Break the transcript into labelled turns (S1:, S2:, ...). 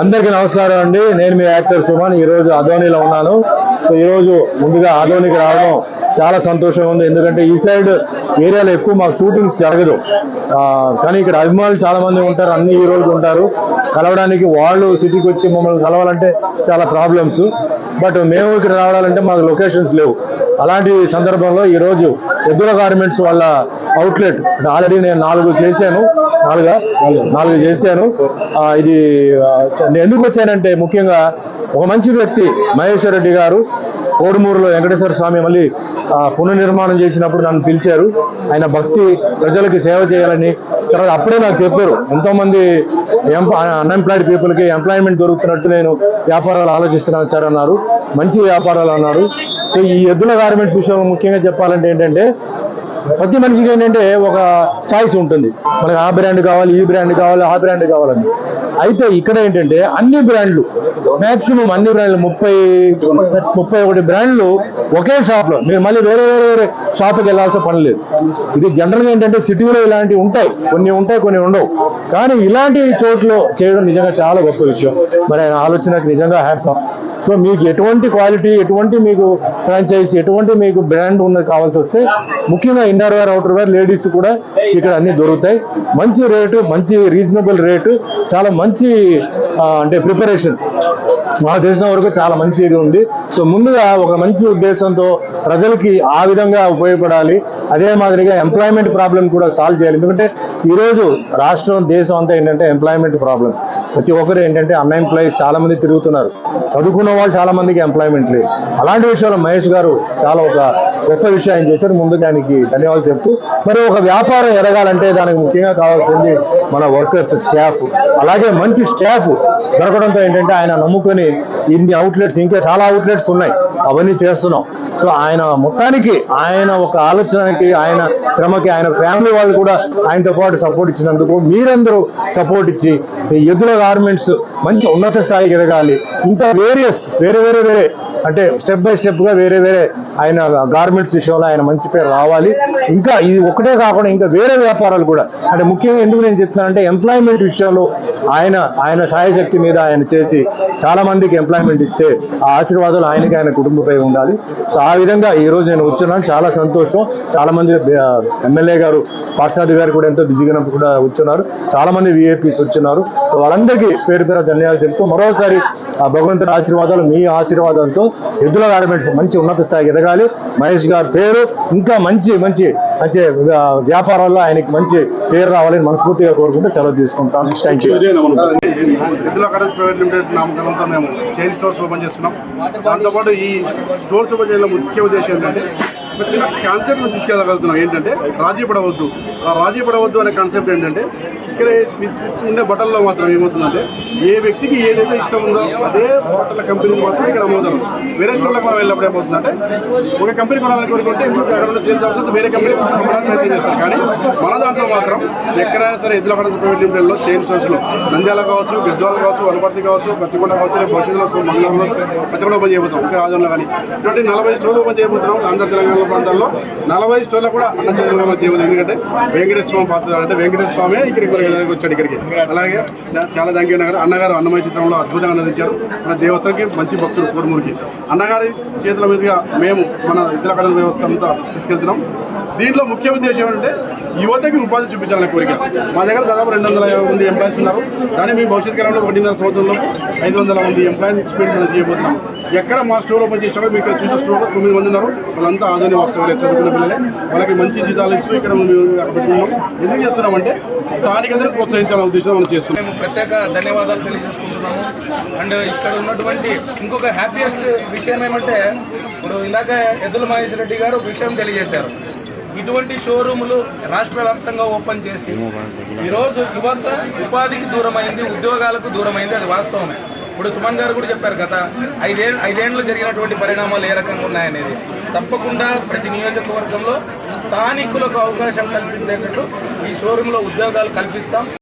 S1: అందరికీ నమస్కారం అండి. నేను మీ యాక్టర్ సుమన్. ఈ రోజు అదోనిలో ఉన్నాను. సో ఈ రోజు ముందుగా అధోనికి రావడం చాలా సంతోషంగా ఉంది. ఎందుకంటే ఈ సైడ్ ఏరియాలో ఎక్కువ మాకు షూటింగ్స్ జరగదు. కానీ ఇక్కడ అభిమానులు చాలా మంది ఉంటారు. అన్ని హీరోలు ఉంటారు. కలవడానికి వాళ్ళు సిటీకి వచ్చి మమ్మల్ని కలవాలంటే చాలా ప్రాబ్లమ్స్. బట్ మేము ఇక్కడ రావాలంటే మాకు లొకేషన్స్ లేవు. అలాంటి సందర్భంలో ఈరోజు ఎద్దుల గార్మెంట్స్ వాళ్ళ అవుట్లెట్. ఆల్రెడీ నేను నాలుగు చేశాను. నాలుగా? నాలుగు చేశాను. ఇది నేను ఎందుకు వచ్చానంటే ముఖ్యంగా ఒక మంచి వ్యక్తి మహేశ్వర రెడ్డి గారు కోడుమూరులో వెంకటేశ్వర స్వామి మళ్ళీ పునర్నిర్మాణం చేసినప్పుడు నన్ను పిలిచారు. ఆయన భక్తి ప్రజలకి సేవ చేయాలని. తర్వాత అప్పుడే నాకు చెప్పారు. ఎంతోమంది అన్ఎంప్లాయిడ్ పీపుల్కి ఎంప్లాయ్మెంట్ దొరుకుతున్నట్టు నేను వ్యాపారాలు ఆలోచిస్తున్నాను సార్ అన్నారు. మంచి వ్యాపారాలు అన్నారు. సో ఈ ఎద్దుల గార్మెంట్స్ విషయంలో ముఖ్యంగా చెప్పాలంటే ఏంటంటే ప్రతి మనిషికి ఏంటంటే ఒక చాయిస్ ఉంటుంది. మనకి ఆ బ్రాండ్ కావాలి ఈ బ్రాండ్ కావాలి ఆ బ్రాండ్ కావాలని. అయితే ఇక్కడ ఏంటంటే అన్ని బ్రాండ్లు మాక్సిమం అన్ని బ్రాండ్లు ముప్పై ముప్పై ఒకటి బ్రాండ్లు ఒకే షాప్లో మీరు మళ్ళీ వేరే వేరే వేరే షాప్కి వెళ్ళాల్సిన పని లేదు. ఇది జనరల్గా ఏంటంటే సిటీలో ఇలాంటివి ఉంటాయి. కొన్ని ఉంటాయి కొన్ని ఉండవు. కానీ ఇలాంటి చోట్ల చేయడం నిజంగా చాలా గొప్ప విషయం. మరి ఆయన ఆలోచనకు నిజంగా హ్యాట్స్ ఆఫ్ సో మీకు ఎటువంటి క్వాలిటీ ఎటువంటి మీకు ఫ్రాంచైజ్ ఎటువంటి మీకు బ్రాండ్ ఉన్నది కావాల్సి వస్తే ముఖ్యంగా inner wear outer wear ladies కూడా ఇక్కడ అన్ని దొరుకుతాయి. మంచి రేటు మంచి రీజనబుల్ రేటు చాలా మంచి అంటే ప్రిపరేషన్ మా తెలిసిన వరకు చాలా మంచి ఇది ఉంది. సో ముందుగా ఒక మంచి ఉద్దేశంతో ప్రజలకి ఆ విధంగా ఉపయోగపడాలి. అదే మాదిరిగా ఎంప్లాయ్మెంట్ ప్రాబ్లం కూడా సాల్వ్ చేయాలి. ఎందుకంటే ఈరోజు రాష్ట్రం దేశం అంతా ఏంటంటే ఎంప్లాయ్మెంట్ ప్రాబ్లం ప్రతి ఒక్కరు ఏంటంటే అన్ఎంప్లాయీస్ చాలా మంది తిరుగుతున్నారు. చదువుకున్న వాళ్ళు చాలా మందికి ఎంప్లాయ్మెంట్ లేదు. అలాంటి విషయంలో మహేష్ గారు చాలా ఒక గొప్ప విషయం చేశారు. ముందుగా ఆయనకి ధన్యవాదాలు చెప్తూ మరి ఒక వ్యాపారం ఎదగాలంటే దానికి ముఖ్యంగా కావాల్సింది మన వర్కర్స్ స్టాఫ్ అలాగే మంచి స్టాఫ్ దొరకడంతో ఏంటంటే ఆయన నమ్ముకొని ఇన్ని అవుట్లెట్స్ ఇంకా చాలా అవుట్లెట్స్ ఉన్నాయి. అవన్నీ చేస్తున్నాం. సో ఆయన మొత్తానికి ఆయన ఒక ఆలోచనకి ఆయన శ్రమకి ఆయన ఫ్యామిలీ వాళ్ళు కూడా ఆయనతో పాటు సపోర్ట్ ఇచ్చినందుకు మీరందరూ సపోర్ట్ ఇచ్చి ఈ ఎద్దుల గార్మెంట్స్ మంచి ఉన్నత స్థాయికి ఎదగాలి. ఇంకా వేరియస్ వేరే వేరే వేరే అంటే స్టెప్ బై స్టెప్గా వేరే వేరే ఆయన గార్మెంట్స్ విషయంలో ఆయన మంచి పేరు రావాలి. ఇంకా ఇది ఒకటే కాకుండా ఇంకా వేరే వ్యాపారాలు కూడా. అంటే ముఖ్యంగా ఎందుకు నేను చెప్తున్నానంటే ఎంప్లాయ్మెంట్ విషయంలో ఆయన ఆయన సాయశక్తి మీద ఆయన చేసి చాలా మందికి ఎంప్లాయ్మెంట్ ఇస్తే ఆ ఆశీర్వాదాలు ఆయనకి ఆయన కుటుంబపై ఉండాలి. సో ఆ విధంగా ఈ రోజు నేను వచ్చున్నాను. చాలా సంతోషం. చాలా మంది ఎమ్మెల్యే గారు పార్సాది గారు కూడా ఎంతో బిజీగా కూడా వచ్చున్నారు. చాలా మంది విఐపీస్ వచ్చున్నారు. సో వాళ్ళందరికీ పేరు పేరు ధన్యవాదాలు చెప్తూ మరోసారి ఆ భగవంతుడి ఆశీర్వాదాలు మీ ఆశీర్వాదంతో ఎద్దుల గార్మెంట్స్ మంచి ఉన్నత స్థాయికి ఎదగాలి. మహేష్ గారి పేరు ఇంకా మంచి మంచి మంచి వ్యాపారాల్లో ఆయనకి మంచి పేరు రావాలని మనస్ఫూర్తిగా కోరుకుంటూ సెలవు తీసుకుంటాను. థ్యాంక్ యూ
S2: ఎద్దుల కడస్ ప్రైవేట్ లిమిటెడ్ నామకరణంతో మేము చైన్ స్టోర్స్ ఓపెన్ చేస్తున్నాం. దాంతోపాటు ఈ స్టోర్స్ ఓపెన్ చేయడం ముఖ్య ఉద్దేశం ఏంటంటే ఒక చిన్న కాన్సెప్ట్ తీసుకెళ్ళగలుగుతున్నాం. ఏంటంటే రాజీ పడవద్దు. ఆ రాజీ పడవద్దు అనే కాన్సెప్ట్ ఏంటంటే ఇక్కడ ఉండే బట్టల్లో మాత్రం ఏమవుతుందంటే ఏ వ్యక్తికి ఏదైతే ఇష్టం ఉందో అదే బట్టల కంపెనీ మాత్రం ఇక్కడ అమ్ముతారు. వేరే స్టోర్లకు మనం వెళ్ళినప్పుడు ఏమవుతుందంటే ఒక కంపెనీ కొనాలని కోరుకుంటే ఇంకొక అక్కడ ఉన్న సేల్స్ ఆఫీసర్స్ వేరే కంపెనీ ప్రయత్నం చేస్తారు. కానీ మన దాంట్లో మాత్రం ఎక్కడైనా సరే ఎద్దుల కడస ప్రైవేట్ లిమిటెడ్లో చైన్ స్టోర్స్లో నంద్యాల కావచ్చు గజ్వాల్ కావచ్చు వనపర్తి కావచ్చు ప్రతికొండ కావచ్చు రేపు భవిష్యత్తులో మంగళంలో పత్తికొండ ఓపెన్ చేయబోతాం ఇక్కడ రాజంలో కానీ. ఇటువంటి నలభై స్టోర్లు ఓపెన్ చేయబోతున్నాం ఆంధ్ర తెలంగాణ ప్రాంతాల్లో నలభై స్టోర్లు కూడా అన్న తెలంగాణ జీవనం ఎందుకంటే వెంకటేశ్వర స్వామి పాత్ర అంటే వెంకటేశ్వర స్వామి ఇక్కడికి వచ్చాడు ఇక్కడికి. అలాగే చాలా థ్యాంక్ నగర్ అన్నగారు అన్నమయ చిత్రంలో అద్భుతంగా నటించారు. మన దేవస్థానంకి మంచి భక్తులు కోరుమూరికి అన్నగారి చేతుల మీదుగా మేము మన ఇతర కడల వ్యవస్థ అంతా తీసుకెళ్తున్నాం. దీంట్లో ముఖ్య ఉద్దేశం ఏంటంటే యువతకి ఉపాధి చూపించాలనే కోరిక. మా దగ్గర దాదాపు రెండు వందల మంది ఎంప్లాయీస్ ఉన్నారు. దాన్ని మేము భవిష్యత్ కాలంలో ఒకటిన్నర సంవత్సరంలో ఐదు వందల మంది ఎంప్లాయ్మెంట్ మనం చేయబోతున్నాం. ఎక్కడ మా స్టోర్ ఓపెన్ చేసినా మీరు ఇక్కడ చూసిన స్టోర్లో తొమ్మిది మంది ఉన్నారు. వాళ్ళంతా ఆధునిక వస్తువులే చదువుకున్న పిల్లలే. వాళ్ళకి మంచి జీతాలు ఇస్తూ ఇక్కడ మేము పెట్టుకున్నాం. ఎందుకు చేస్తున్నామంటే స్థానికందరూ ప్రోత్సహించాలనే ఉద్దేశం మనం చేస్తున్నాం.
S3: మేము ప్రత్యేక ధన్యవాదాలు తెలియజేసుకుంటున్నాము. అండ్ ఇక్కడ ఉన్నటువంటి ఇంకొక హ్యాపీయెస్ట్ విషయం ఏమంటే ఇప్పుడు ఇందాక ఎద్దుల మహేష్ రెడ్డి గారు విషయం తెలియజేశారు. ఇటువంటి షోరూములు రాష్ట్ర వ్యాప్తంగా ఓపెన్ చేసి ఈరోజు యువత ఉపాధికి దూరమైంది ఉద్యోగాలకు దూరమైంది అది వాస్తవమే ఇప్పుడు సుమన్ గారు కూడా చెప్పారు గత ఐదే ఐదేళ్ళు జరిగినటువంటి పరిణామాలు ఏ రకంగా ఉన్నాయనేది. తప్పకుండా ప్రతి నియోజకవర్గంలో స్థానికులకు అవకాశం కల్పించేటట్లు ఈ షోరూంలో ఉద్యోగాలు కల్పిస్తాం.